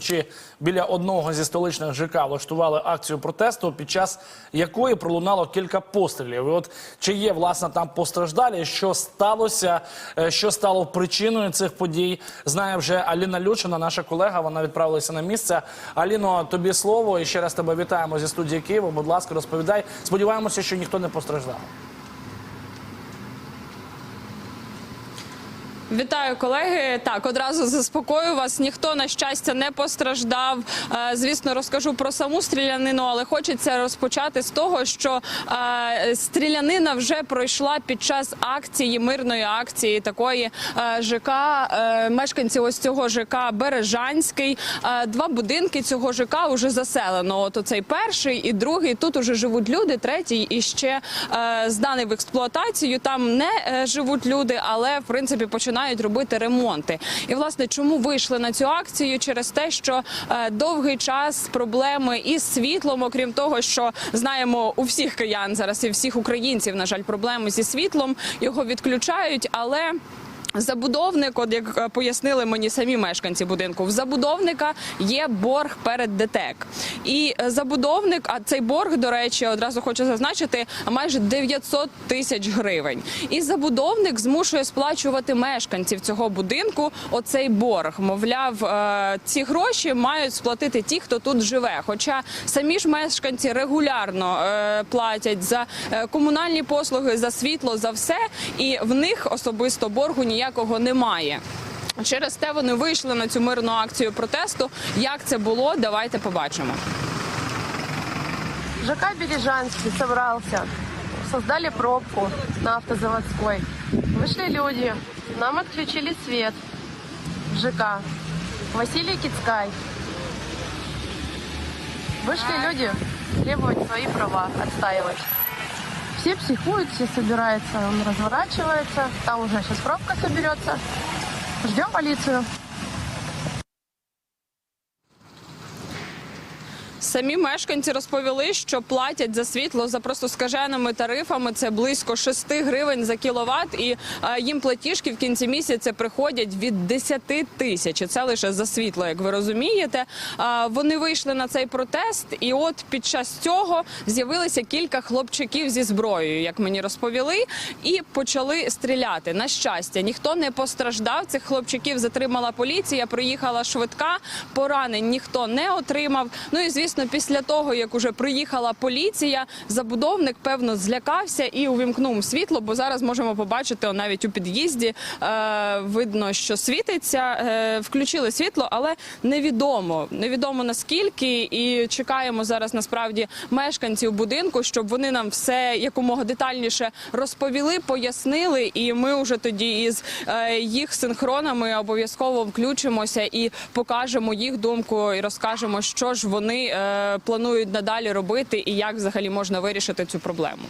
Чи біля одного зі столичних ЖК влаштували акцію протесту, під час якої пролунало кілька пострілів. І от чи є власне там постраждалі, що сталося, е, що стало причиною цих подій, знає вже Аліна Лючина, наша колега. Вона відправилася на місце. Аліно, тобі слово і ще раз тебе вітаємо зі студії Києва. Будь ласка, розповідай. Сподіваємося, що ніхто не постраждав. Вітаю, колеги. Так, одразу заспокою вас. Ніхто на щастя не постраждав. Е, Звісно, розкажу про саму стрілянину, але хочеться розпочати з того, що е, стрілянина вже пройшла під час акції мирної акції такої е, ЖК. Мешканці ось цього ЖК Бережанський. Два будинки цього ЖК вже заселено. От оцей перший і другий. Тут уже живуть люди. Третій і ще зданий в експлуатацію. Там не живуть люди, але в принципі починають робити ремонти. І власне чому вийшли на цю акцію? Через те, що е, довгий час проблеми із світлом, окрім того, що знаємо у всіх киян зараз і всіх українців, на жаль, проблеми зі світлом його відключають, але. Забудовник, от як е, пояснили мені самі мешканці будинку, в забудовника є борг перед ДТЕК. І е, забудовник, а цей борг, до речі, одразу хочу зазначити, майже 900 тисяч гривень. І забудовник змушує сплачувати мешканців цього будинку оцей борг. Мовляв, е, ці гроші мають сплатити ті, хто тут живе. Хоча самі ж мешканці регулярно платять за комунальні послуги, за світло, за все, і в них особисто боргу ніякого немає. Через те вони вийшли на цю мирну акцію протесту. Як це було, давайте побачимо. ЖК Бережанский собрался. Создали пробку на автозаводской. Вышли люди. Нам отключили свет в ЖК. Василий Кицкай. Вышли люди требовать свои права, отстаивать. Все психуют, все собираются, он разворачивается. Там уже сейчас пробка соберется. Ждем полицию. Самі мешканці розповіли, що платять за світло за просто скаженими тарифами. Це близько 6 гривень за кіловат, і е, їм платіжки в кінці місяця приходять від 10 тисяч. Це лише за світло, як ви розумієте. Е, Вони вийшли на цей протест, і от під час цього з'явилися кілька хлопчиків зі зброєю, як мені розповіли, і почали стріляти. На щастя, ніхто не постраждав. Цих хлопчиків затримала поліція. Приїхала швидка, поранень ніхто не отримав. Ну і звісно, після того як уже приїхала поліція, забудовник певно злякався і увімкнув світло. Бо зараз можемо побачити навіть у під'їзді. Е, видно, що світиться. Е, включили світло, але невідомо. Невідомо наскільки. І чекаємо зараз насправді мешканців будинку, щоб вони нам все якомога детальніше розповіли, пояснили. І ми вже тоді із е, їх синхронами обов'язково включимося і покажемо їх думку, і розкажемо, що ж вони планують надалі робити, і як взагалі можна вирішити цю проблему.